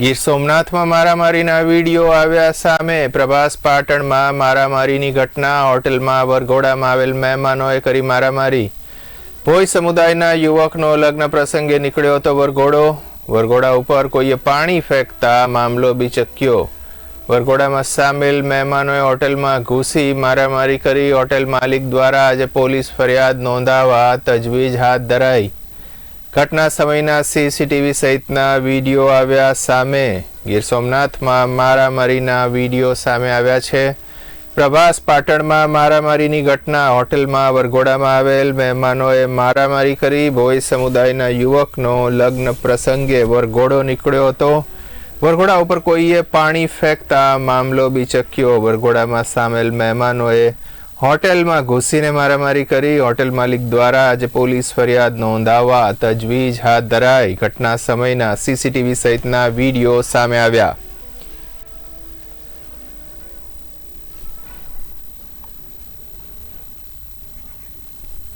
ગીર સોમનાથમાં મારામારીના વીડિયો આવ્યા સામે પ્રભાસ પાટણમાં મારામારીની ઘટના. હોટેલમાં વરઘોડામાં આવેલ મહેમાનોએ કરી મારામારી. ભોઈ સમુદાયના યુવકનો લગ્ન પ્રસંગે નીકળ્યો હતો વરઘોડો. વરઘોડા ઉપર કોઈએ પાણી ફેંકતા મામલો બીચક્યો. વરઘોડામાં સામેલ મહેમાનોએ હોટેલમાં ઘૂસી મારામારી કરી. હોટેલ માલિક દ્વારા આજે પોલીસ ફરિયાદ નોંધાવા તજવીજ હાથ ધરાઈ. ઘટના સમયના સીસીટીવી સહિતના વીડિયો આવ્યા સામે ગીર સોમનાથમાં મારામારીના વીડિયો સામે આવ્યા છે. પ્રભાસ પાટણમાં મારામારીની ઘટના હોટેલમાં વરઘોડામાં આવેલ મહેમાનોએ મારામારી કરી ભોઈ સમુદાયના યુવકનો લગ્ન પ્રસંગે વરઘોડો નીકળ્યો હતો. વરઘોડા ઉપર કોઈએ પાણી ફેંકતા મામલો બીચક્યો. વરઘોડામાં સામેલ મહેમાનોએ હોટેલમાં ઘૂસીને મારામારી કરી હોટેલ માલિક દ્વારા આજે પોલીસ ફરિયાદ નોંધાવવા તજવીજ હાથ ધરાઈ. ઘટના સમયના સીસીટીવી સહિતના વીડિયો સામે આવ્યા.